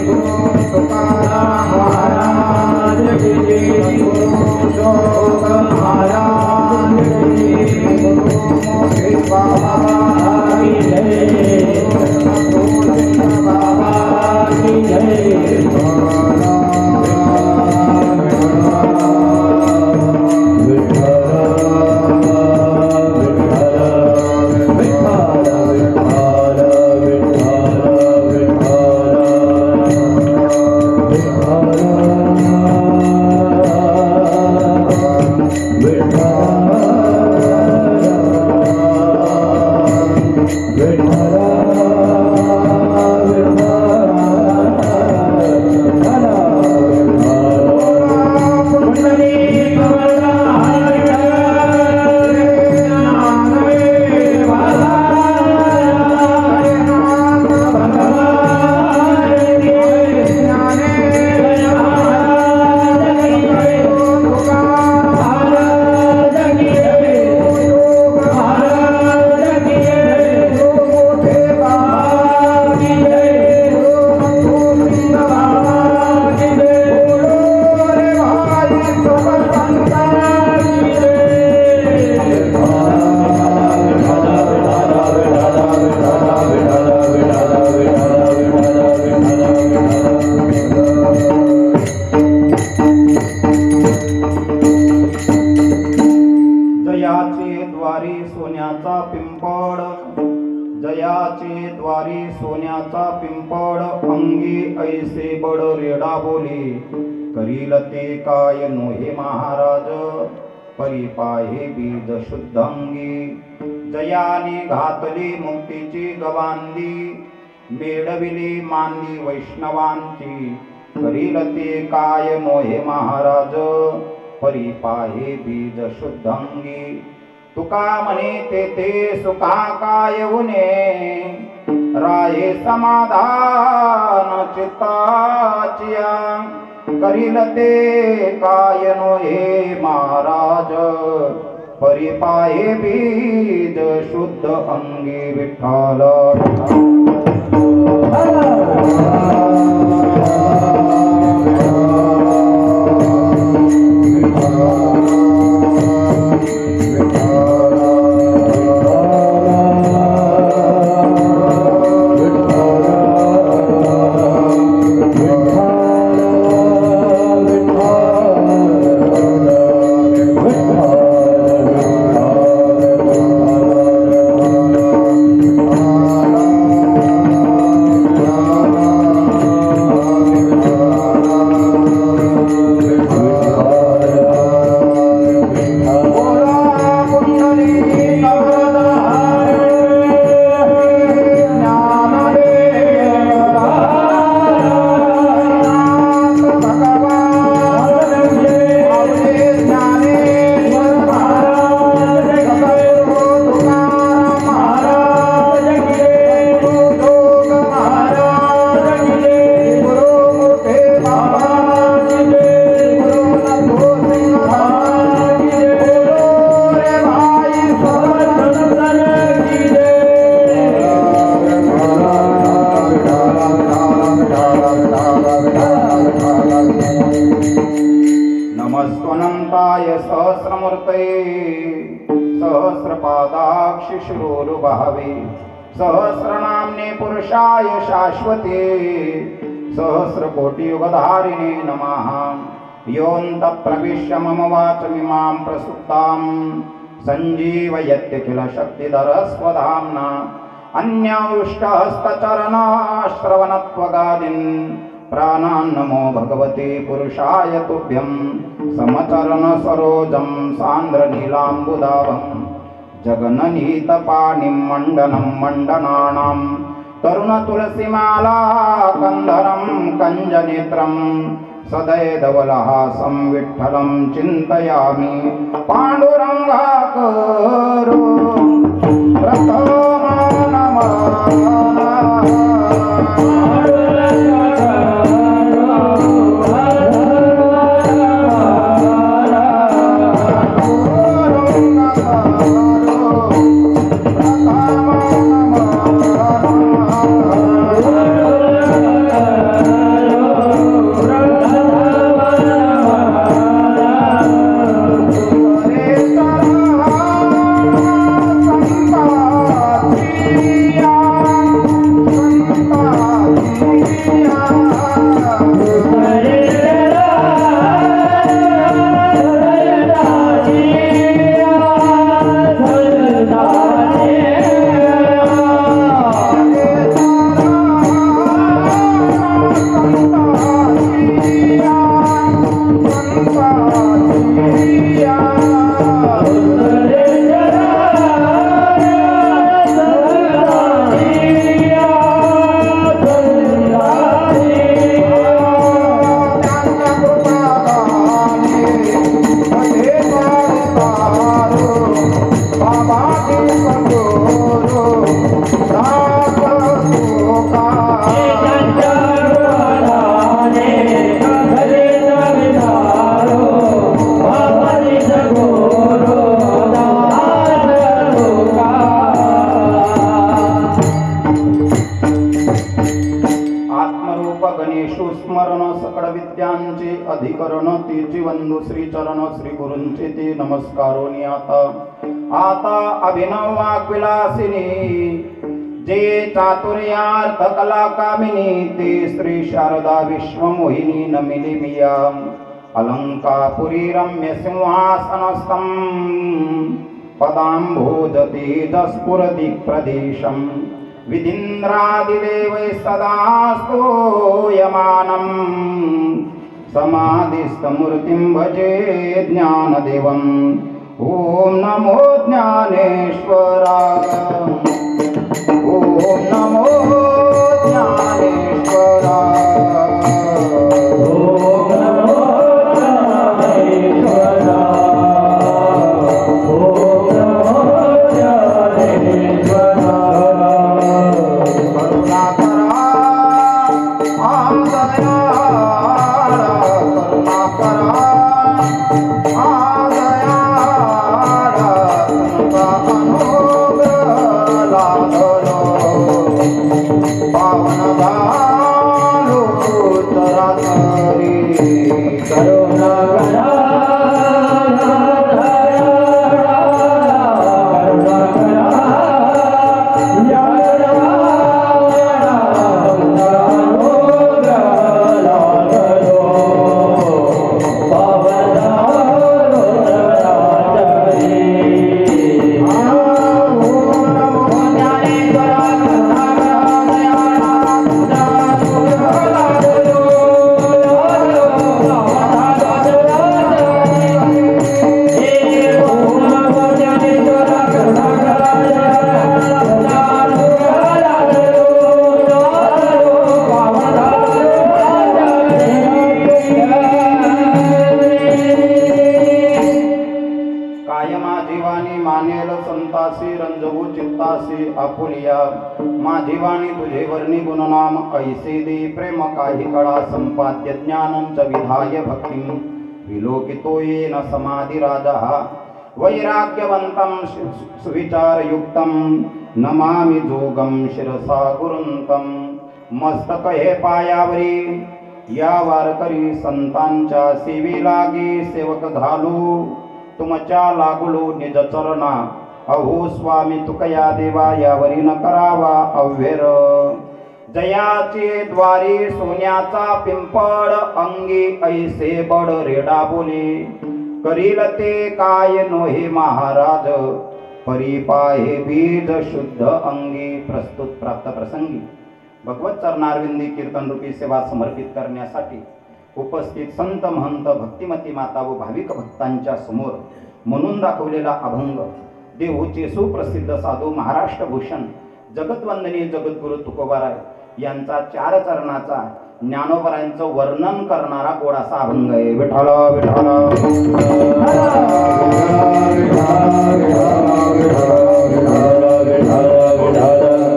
Senhor. दंगी जयानी जयाने घातली मुक्तीची गवांदी मेळविली मानली वैष्णवांची करील ते काय मोहे महाराज? परिपाहे बीज शुद्धंगी. तुका म्हणे तेथे सुखा काय उने राये समाधान चित्ताचिया. करील ते काय नोहे महाराज? परिपाहे बीज शुद्ध अंगी विठ्ठल सहस्रनाम्ने पुरुषाय शाश्वते। सहस्रकोटियुगधारिणे नमः। योऽन्तप्रविश्य मम वाचमिमां प्रसुप्तां सञ्जीवयत्यखिल शक्तिधरस्वधाम्ना अन्यायुष्टहस्तचरणाश्रवणत्वगादिन्। प्राणान्नमो भगवते पुरुषाय तुभ्यं समचरण सरोजं सान्द्रनीलाम्बुदावं जगननीतपाणिं मण्डनं मण्डनानां तरुणतुलसीमाला कन्धरं कञ्जनेत्रं सदैधवलहासं विठ्ठलं चिन्तयामि। पाण्डुरङ्गाकरो प्रथमो मारुतीची श्रीगुरुञ्चि नमस्कारो नियाता। आता अभिनवाक्विलासिनी जे चातुर्यार्थकलाकामिनी ते श्रीशारदा विश्वमोहिनी विश्व अलङ्का पुरी रम्य सिंहासनस्तं पदाम्भोजते दस्पुरप्रदेशं विधिन्द्रादिदेवैः सदा स्तो समाधिस्थमूर्तिं भजे ज्ञानदेवम्। ॐ नमो ज्ञानेश्वराय। ॐ नमो चित्तासी आपुलिया माधिवाणी तुझे वर्णी गुणनाम ऐसे दे प्रेम काही कळा संपाद्य ज्ञानं च विधाय भक्तिं। विलोकितो येन समाधी राजा वैराग्यवन्तं सुविचारयुक्तं। नमामि जोगं शिरसा गुरुन्तं। मस्तक हे पायावरी। या वारकरी संतांच्या सेवी लागी सेवक झालो। तुमच्या लागलो निज चरणा। अहो स्वामी तुकया देवा यावरी न करावा अव्यर जयाचे द्वारी सोन्याचा पिंपळ अंगी ऐसे बड रेडा बोले. करील ते काय नोहे महाराज? परिपाहे बीज शुद्ध अंगी प्रस्तुत प्राप्त प्रसंगी. भगवत चरणारविंदी कीर्तन रूपी सेवा समर्पित करण्यासाठी उपस्थित संत महंत भक्तिमती माता व भाविक भक्तांच्या समोर म्हणून दाखवलेला अभंग देहूचे सुप्रसिद्ध साधू महाराष्ट्र भूषण जगतवंदनीय जगद्गुरु तुकोबाराय यांचा चार चरणाचा ज्ञानोबरायांचं वर्णन करणारा गोडासा अभंग आहे. विठाल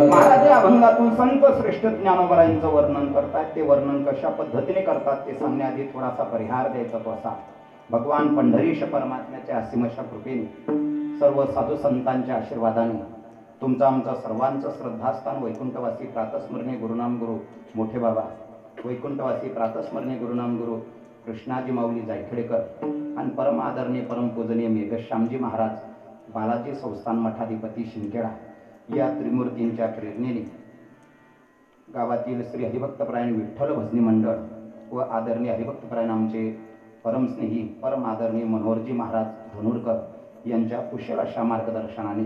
महाराज या अभंगातून संत श्रेष्ठ ज्ञानोबरायांचं वर्णन करतात. ते वर्णन कशा पद्धतीने करतात ते सांगण्याआधी थोडासा परिहार द्यायचा तो असा. भगवान पंढरीश परमात्म्याच्या असीमशा कृपेने सर्व साधू संतांच्या आशीर्वादाने. तुमचं आमचं सर्वांचं श्रद्धास्थान वैकुंठवासी प्रातस्मरणीय गुरुनाम गुरु मोठे बाबा वैकुंठवासी प्रातस्मरणीय गुरुनाम गुरु कृष्णाजी माऊली जायखेडेकर आणि परम आदरणीय परम पूजनीय मेघश्यामजी महाराज बालाजी संस्थान मठाधिपती शिंकेडा या त्रिमूर्तींच्या प्रेरणेने गावातील श्री हरिभक्तपरायण विठ्ठल भजनी मंडळ व आदरणीय हरिभक्तपरायण आमचे परमस्नेही परम आदरणीय मनोहरजी महाराज धनुरकर यांच्या कुशल अशा मार्गदर्शनाने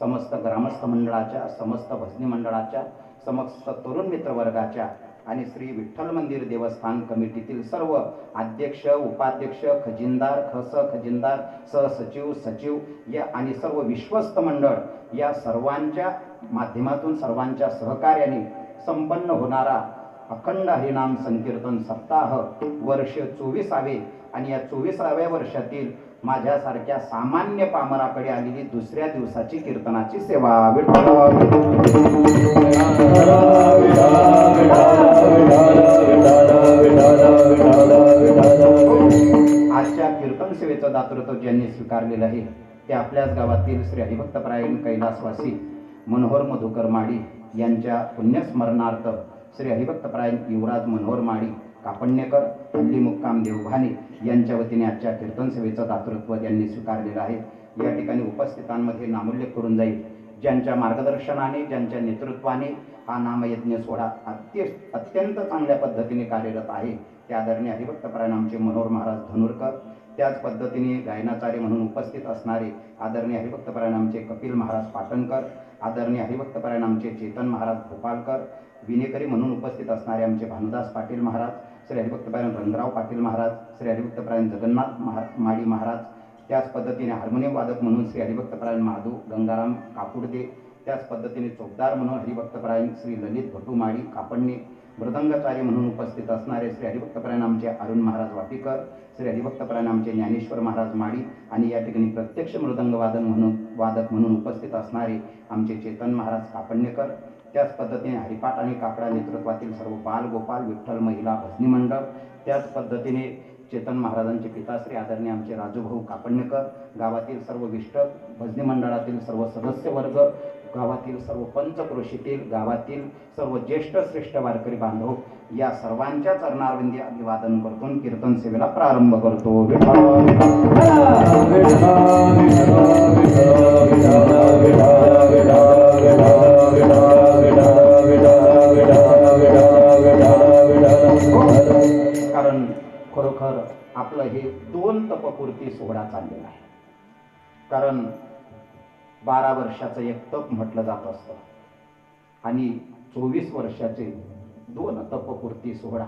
समस्त ग्रामस्थ मंडळाच्या समस्त भजनी मंडळाच्या समस्त तरुण मित्रवर्गाच्या आणि श्री विठ्ठल मंदिर देवस्थान कमिटीतील सर्व अध्यक्ष उपाध्यक्ष खजिनदार खस खजिनदार सहसचिव सचिव या आणि सर्व विश्वस्त मंडळ या सर्वांच्या माध्यमातून सर्वांच्या सहकार्याने संपन्न होणारा अखंड हरिनाम संकीर्तन सप्ताह वर्ष चोवीसावे आणि या चोवीसाव्या वर्षातील माझ्यासारख्या सामान्य पामराकडे आलेली दुसऱ्या दिवसाची कीर्तनाची सेवा विठ्ठल. आजच्या कीर्तन सेवेचं दातृत्व ज्यांनी स्वीकारलेलं आहे ते आपल्याच गावातील श्री हरिभक्तपरायण कैलासवासी मनोहर मधुकर माडी यांच्या पुण्यस्मरणार्थ श्री हरिभक्तपरायण युवराज मनोहर माळी कापण्यकर हल्ली मुक्काम देवभाने यांच्या वतीने आजच्या कीर्तन सेवेचं दातृत्व त्यांनी स्वीकारलेलं आहे. या ठिकाणी उपस्थितांमध्ये नामोल्लेख करून जाईल. ज्यांच्या मार्गदर्शनाने ज्यांच्या नेतृत्वाने हा नामयज्ञ सोहळा अत्य अत्यंत चांगल्या पद्धतीने कार्यरत आहे. ते आदरणीय हरिभक्तपरायण आमचे मनोहर महाराज धनुरकर त्याच पद्धतीने गायनाचार्य म्हणून उपस्थित असणारे आदरणीय हरिभक्तपरायण आमचे कपिल महाराज पाटणकर आदरणीय हरिभक्तपरायण आमचे चेतन महाराज भोपाळकर विनेकरी म्हणून उपस्थित असणारे आमचे भानुदास पाटील महाराज श्री हरिभक्तपरायण रंगराव पाटील महाराज श्री हरिभक्तपरायण जगन्नाथ महा माडी महाराज त्याच पद्धतीने हार्मोनियम वादक म्हणून श्री हरिभक्तपरायण महादू गंगाराम काकुडदे त्याच पद्धतीने चौकदार म्हणून हरिभक्तपरायण श्री ललित भटू माळी कापडणे मृदंगाचार्य म्हणून उपस्थित असणारे श्री हरिभक्तपरायण आमचे अरुण महाराज वाटीकर श्री हरिभक्तपरायण आमचे ज्ञानेश्वर महाराज माडी आणि या ठिकाणी प्रत्यक्ष मृदंग वादन म्हणून वादक म्हणून उपस्थित असणारे आमचे चेतन महाराज कापडणेकर त्याच पद्धतीने हरिपाठ आणि काकडा नेतृत्वातील सर्व बाल गोपाल विठ्ठल महिला भजनी मंडळ त्याच पद्धतीने चेतन महाराजांचे पिताश्री आदरणीय आमचे राजूभाऊ कापडणेकर गावातील सर्व विष्ट भजनी मंडळातील सर्व सदस्य वर्ग गावातील सर्व पंचक्रोशीतील गावातील सर्व ज्येष्ठ श्रेष्ठ वारकरी बांधव या सर्वांच्या चरणारविंदी अभिवादन करतून कीर्तन सेवेला प्रारंभ करतो. कारण खरोखर आपलं हे दोन तपपूर्ती सोहळा चाललेला आहे. कारण बारा वर्षाचं एक तप म्हटलं जात असतं. आणि चोवीस वर्षाचे दोन तपपूर्ती सोहळा.